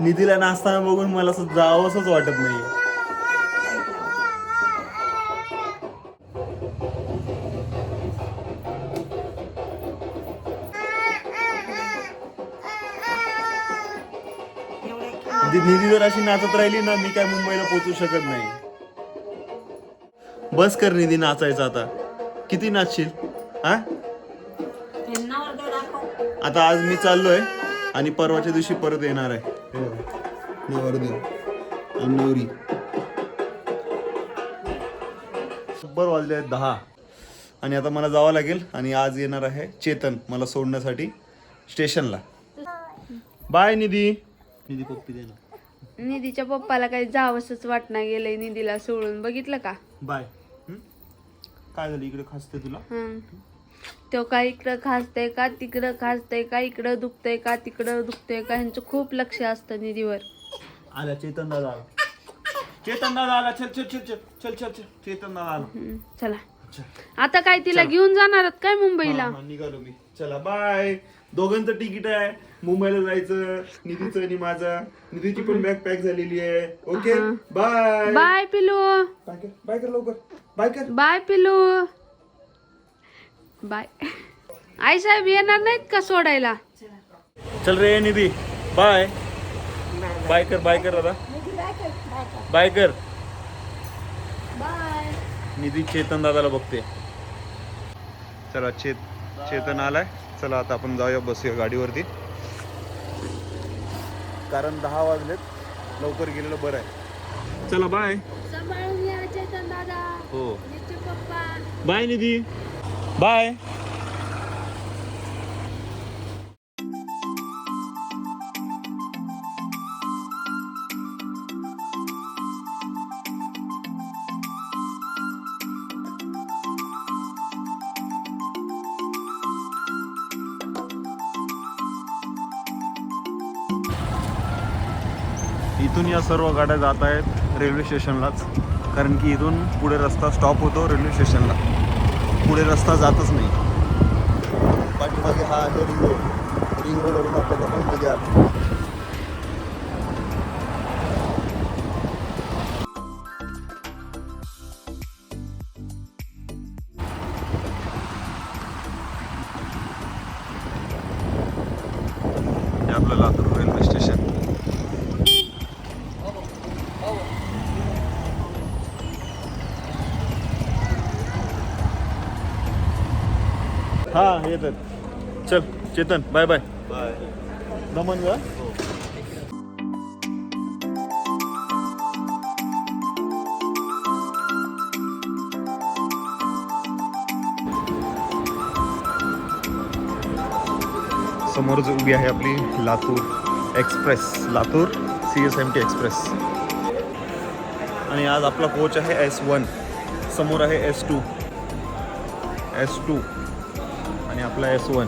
निधीला नाचताना बघून मला असं जावंसच वाटत नाही निधी जर अशी नाचत राहिली ना मी काय मुंबईला पोहोचू शकत नाही. बस कर निधी नाचायचं आता. किती नाचशील? हा आता आज मी चाललोय आणि परवाच्या दिवशी परत येणार आहे. नवरदेव आणि नवरी बरोबर वाजले आहेत दहा. आणि आता मला जावं लागेल आणि आज येणार आहे चेतन मला सोडण्यासाठी स्टेशनला. बाय निधी. निधी पप्पी दे ना. निधीच्या पप्पाला काही जावंसच वाटणार गेलंय निधीला सोडून. बघितलं का? बाय. काय झालं? इकडे खासते तुला? हं. तो का इकडं खासतंय का तिकडं खासतंय का इकडं दुखतंय का तिकडं दुखतंय का ह्यांचं खूप लक्ष असतं निधीवर. आला चेतन दादा आला. चेतन दादा आला. चल चल चल चल चल चल चल. चेतन दादा आला चला. चल. आता काय तिला घेऊन जाणार आहात काय मुंबईला? हा, हा, निघालो मी. चला बाय दोघांचं तिकीट आहे. मुंबईला जायचं निधीचं आणि माझं. निधीची पण बॅग पॅक झालेली आहे. ओके बाय बाय पिलू बाय कर बाय कर लवकर. बाय कर. बाय पिलू बाय. आई साहेब येणार नाहीत का सोडायला? चल रे निधी बाय. बाय कर बाय कर दादा. बाय कर. बाय. निधी चेतन दादाला बघते. चला चेत चेतन आलाय. चला आता आपण जाऊया बसूया गाडीवरती. कारण दहा वाजलेत. लवकर गेलेलं बरं आहे. चला बाय. हो. Bye Nidhi bye. इथून या सर्व गाड्या जात आहेत रेल्वे स्टेशनलाच. कारण की इथून पुढे रस्ता स्टॉप होतो रेल्वे स्टेशनला. पुढे रस्ता जातच नाही. पाठीमागे हा आहे रिंग रोड. रिंग रोडवरून आपल्याला पण हे आपलं लातूर रेल्वे स्टेशन हा येतात चल चेतन बाय बाय बाय दमन का? समोरच उभी आहे आपली Latur express Latur C S M T express. आणि आज आपला कोच आहे एस वन समोर आहे एस टू एस टू आपला एस वन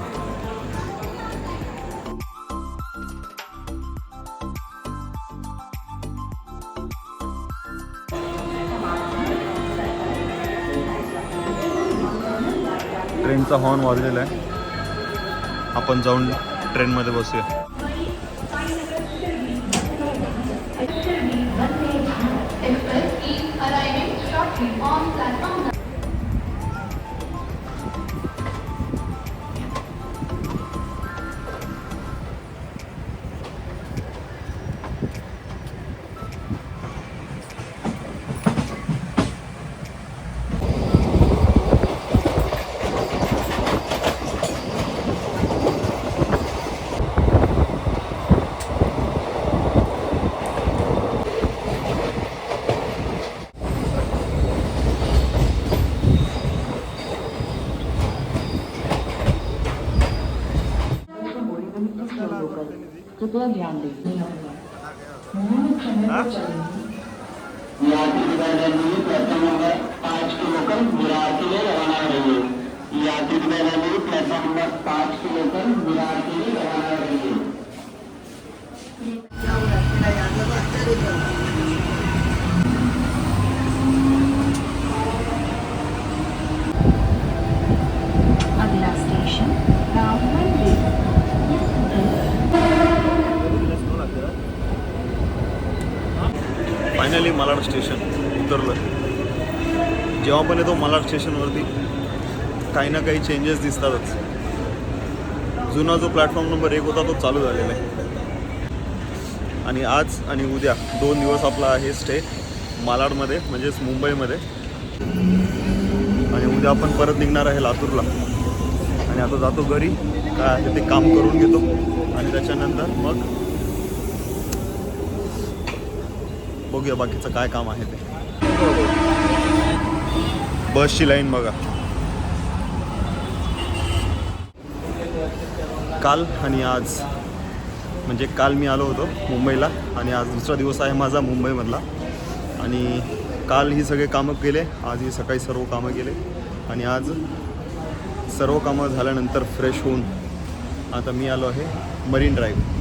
ट्रेनचा हॉर्न वाजलेला आहे. आपण जाऊन ट्रेनमध्ये बसूया. कृपया ध्यान दें। यात्री बैलांनी प्लॅटफॉर्म नंबर पाच की लोकल विरार के लिए रवाना हो रही है। यात्री platform number number finally Malad station उतरलं जेव्हा पण येतो मालाड स्टेशनवरती काही ना काही चेंजेस दिसतातच. जुना जो प्लॅटफॉर्म नंबर एक होता तो चालू झालेला आहे. आणि आज आणि उद्या दोन दिवस आपला आहे स्टे मालाडमध्ये म्हणजेच मुंबईमध्ये. आणि उद्या आपण परत निघणार आहे लातूरला. आणि आता जातो घरी काय आहे ते काम करून घेतो. आणि त्याच्यानंतर मग बघूया बाकीचं काय काम आहे ते. बसची लाईन बघा. काल आणि आज. म्हणजे काल मी आलो होतो मुंबईला आणि आज दुसरा दिवस आहे माझा मुंबईमधला. आणि काल ही सगळे कामं केले आज ही सकाळी सर्व कामं केले. आणि आज सर्व कामं झाल्यानंतर फ्रेश होऊन आता मी आलो आहे मरीन ड्राईव्ह.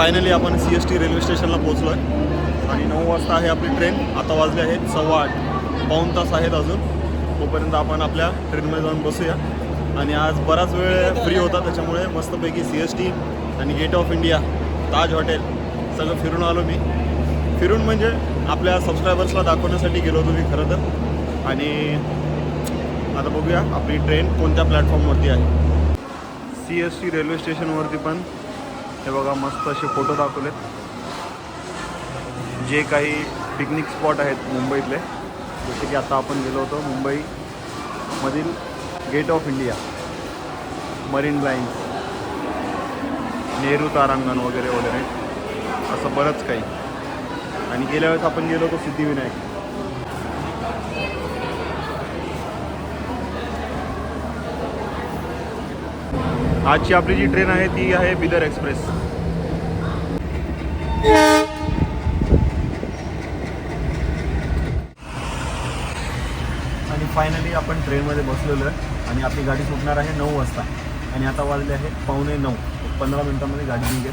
फायनली आपण सी एस टी रेल्वे स्टेशनला पोहोचलो आहे आणि नऊ वाजता आहे आपली ट्रेन आता वाजले आहेत सव्वा आठ. पाऊण तास आहेत अजून. तोपर्यंत आपण आपल्या ट्रेनमध्ये जाऊन बसूया. आणि आज बराच वेळ फ्री होता त्याच्यामुळे मस्तपैकी सी एस टी आणि gate of India Taj hotel सगळं फिरून आलो मी. फिरून म्हणजे आपल्या सबस्क्रायबर्सला दाखवण्यासाठी गेलो होतो मी खरं तर. आणि आता बघूया आपली ट्रेन कोणत्या प्लॅटफॉर्मवरती आहे. सी एस टी रेल्वे स्टेशनवरती पण हे बघा मस्त असे फोटो दाखवलेत. जे काही पिकनिक स्पॉट आहेत मुंबईतले जसे की आता आपण गेलो होतो मुंबईमधील gate of India marine lines Nehru तारांगण वगैरे वगैरे. असं बरंच काही. आणि गेल्या वेळेस आपण गेलो होतो सिद्धिविनायक. आजची आपली जी ट्रेन आहे ती आहे बिदर एक्सप्रेस. आणि फायनली आपण ट्रेनमध्ये बसलेलो आहे आणि आपली गाडी सुटणार आहे नऊ वाजता. आणि आता वाजले आहे पावणे नऊ. पंधरा मिनटामध्ये गाडी निघेल.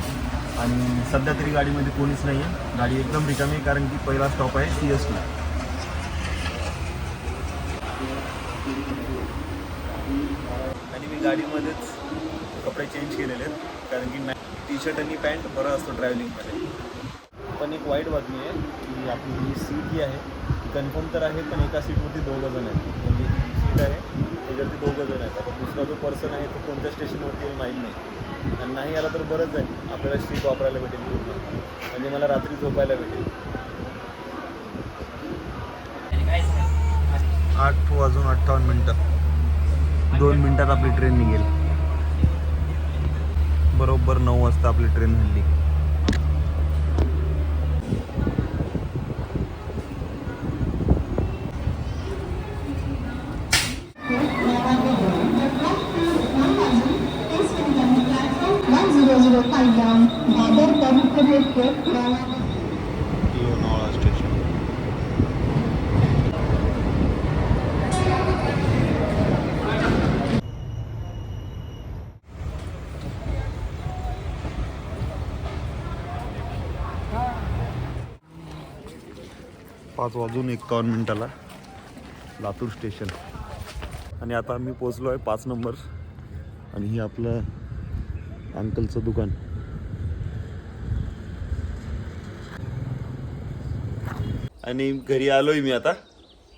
आणि सध्या तरी गाडीमध्ये कोणीच नाही आहे गाडी एकदम रिकामी आहे कारण की पहिला स्टॉप आहे सी एस टी आणि मी गाडीमध्येच चेंज केलेले आहेत. कारण की टी शर्ट आणि पॅन्ट बरं असतो ट्रॅव्हलिंगमध्ये पण एक वाईट बातमी आहे की आपली जी सीट जी आहे ती कन्फर्म तर आहे पण एका सीटवरती दोघं जण आहेत. म्हणजे जी सीट आहे त्याच्यावरती दोघं जण आहेत. आता दुसरा जो पर्सन आहे तो कोणत्या स्टेशनवरती येईल माहीत नाही. आणि नाही आला तर बरंच आहे. आपल्याला सीट वापरायला भेटेल पूर्ण. म्हणजे मला रात्री झोपायला भेटेल. आठ वाजून अठ्ठावन्न मिनटं. दोन मिनटात आपली ट्रेन निघेल. बरोबर नऊ वाजता आपली ट्रेन हल्ली लोणावळा स्टेशन पाच वाजून एकावन्न मिनिटाला. लातूर स्टेशन. आणि आता आम्ही पोचलो आहे पाच नंबर. आणि ही आपलं अंकलचं दुकान. आणि घरी आलोय मी आता.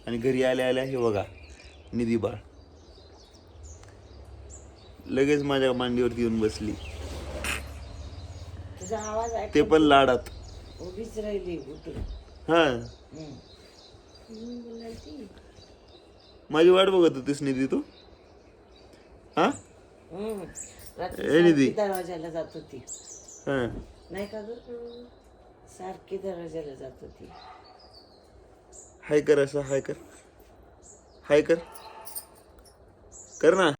आणि घरी आल्या आल्या हे बघा निधी बाळ. लगेच माझ्या मांडीवरती येऊन बसली. ते पण लाडात. उभीच राहिली उठून हा. माझी वाट बघत होतीस निधी तू. हा? हम्म. रात्री ए, निधी. सारखी दरवाजाला जात होती. हा. नाही का ग? सारखी दरवाजाला जात होती. हाय कर असं हाय कर. हाय कर. कर ना.